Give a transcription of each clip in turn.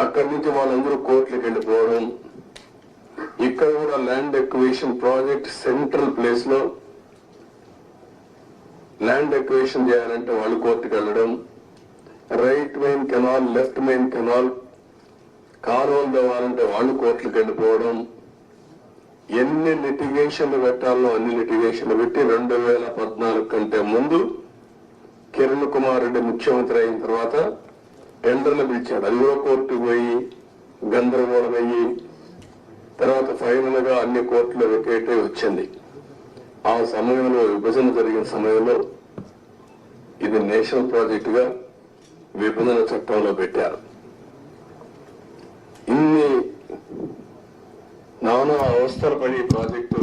అక్కడి నుంచి వాళ్ళందరూ కోర్టులకు వెళ్ళిపోవడం. ఇక్కడ కూడా ల్యాండ్ ఎక్వేషన్ ప్రాజెక్ట్ సెంట్రల్ ప్లేస్లో ల్యాండ్ ఎక్వేషన్ చేయాలంటే వాళ్ళు కోర్టుకు వెళ్ళడం. Right main canal left main canal కాలువలు తవ్వాలంటే వాళ్ళు కోర్టులకు వెళ్ళిపోవడం. ఎన్ని లిటిగేషన్లు పెట్టాలో అన్ని లిటిగేషన్లు పెట్టి రెండు వేల పద్నాలుగు కంటే ముందు కిరణ్ కుమార్ రెడ్డి ముఖ్యమంత్రి అయిన తర్వాత టెండర్లు పిలిచాడు. అది కూడా కోర్టుకు పోయి గందరగోళం అయ్యి తర్వాత ఫైనల్గా అన్ని కోర్టులు వెకేట్ అయి వచ్చింది. ఆ సమయంలో విభజన జరిగిన సమయంలో ఇది నేషనల్ ప్రాజెక్ట్గా విభజన చట్టంలో పెట్టారు. ఇన్ని నానా అవస్థలు పడి ప్రాజెక్టు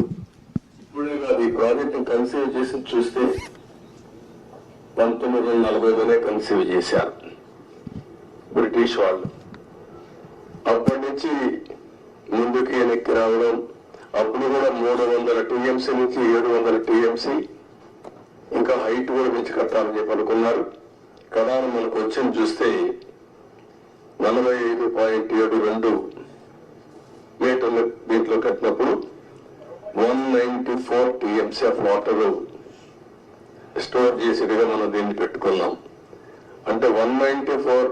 ఇప్పుడే కాదు ఈ ప్రాజెక్టు కన్సీవ్ చేసి చూస్తే పంతొమ్మిది వందల నలభైలోనే కన్సీవ్ చేశారు. బ్రిటిష్ వాళ్ళు. అప్పటి నుంచి ముందుకి వెనక్కి రావడం అప్పుడు కూడా మూడు వందల టీఎంసీ నుంచి ఏడు వందల టీఎంసీ ఇంకా హైట్ కూడా పెంచి కట్టాలని చెప్పి అనుకున్నారు. కడాన మనకు వచ్చింది చూస్తే నలభై ఐదు పాయింట్ ఏడు రెండు మీటర్లు దీంట్లో కట్టినప్పుడు one ninety four TMC of water store చేసేదిగా మనం దీన్ని పెట్టుకున్నాం. అంటే one ninety four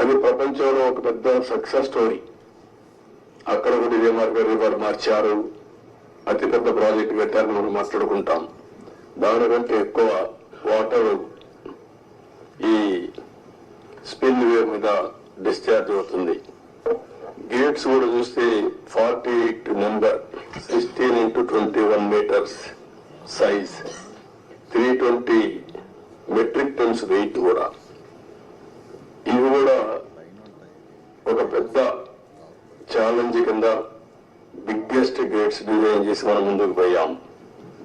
అది ప్రపంచంలో ఒక పెద్ద సక్సెస్ స్టోరీ అక్కడ కూడా ఇదే మార్గం రివర్ మార్చారు? అతిపెద్ద ప్రాజెక్ట్ పెట్టారని మనం మాట్లాడుకుంటాం. దానికంటే ఎక్కువ వాటర్ ఈ స్పిల్ వే మీద డిశ్చార్జ్ అవుతుంది. గేట్స్ కూడా చూస్తే forty eight number sixteen into twenty one metres size three twenty metric tons weight కూడా. కూడా ఒక పెద్ద ఛాలెంజ్ కింద బిగ్గెస్ట్ గేట్స్ డిజైన్ చేసి మనం ముందుకు పోయాం.